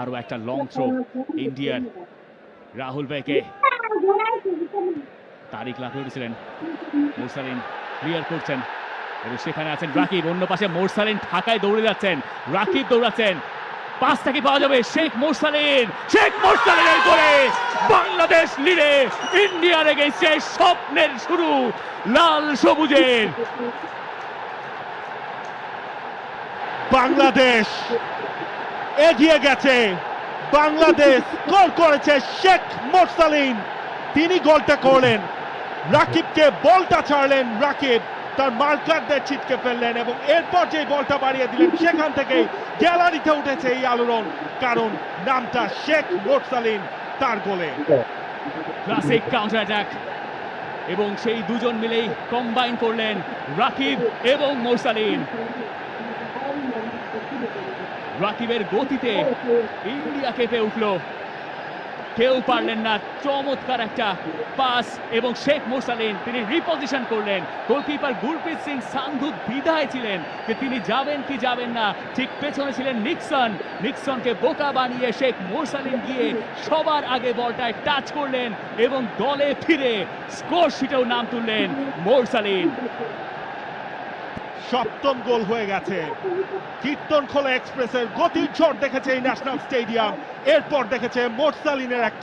আরও একটা long throw Indian Rahul ভাইকে তারিক লাফিয়ে উঠেছিলেন। মোরসালিন ক্লিয়ার করছেন। এবং সেখানে আছেন রাকিব। অন্য পাশে মোরসালিন ঢাকায় দৌড়ে যাচ্ছেন। রাকিব দৌড়াচ্ছেন। পাঁচ থেকে পাওয়া যাবে শেখ মোরসালিন। শেখ মোরসালিনের করে বাংলাদেশ লিডে ইন্ডিয়ার এগেইনস্টে স্বপ্নের শুরু লাল সবুজের। বাংলাদেশ এগিয়ে গেছে। বাংলাদেশ গোল করেছে শেখ মোরসালিন। তিনি গোলটা করলেন। রাকিবকে বলটা ছাড়লেন রাকিব। তার মার্কারদের ছিটকে ফেললেন এবং এরপর যে বলটা বাড়িয়ে দিলেন, সেখান থেকে গ্যালারিতে উঠেছে এই আলোড়ন। কারণ নামটা শেখ মোরসালিন তার গোলে। ক্লাসিক কাউন্টার অ্যাটাক এবং সেই দুজন মিলেই কম্বাইন করলেন রাকিব এবং মোরসালিন। রাকিবের গতিতে ইন্ডিয়া কেঁপে উঠল। কেউ পারলেন না, চমৎকার একটা পাস এবং শেখ মোরসালিন, তিনি রিপজিশন করলেন। গোলকিপার গুরপ্রীত সিং সান্ধু দ্বিধায় ছিলেন যে তিনি যাবেন কি যাবেন না, ঠিক পেছনে ছিলেন নিক্সন। নিক্সনকে বোকা বানিয়ে শেখ মোরসালিন গিয়ে সবার আগে বলটায় টাচ করলেন এবং দলে ফিরে স্কোর শিটেও নাম তুললেন মোরসালিন। সপ্তম গোল হয়ে গেছে। কীর্তন খোলা এক্সপ্রেসের গতির ঝড় দেখেছে এই ন্যাশনাল স্টেডিয়াম। এরপর দেখেছে মোরসালিনের একটা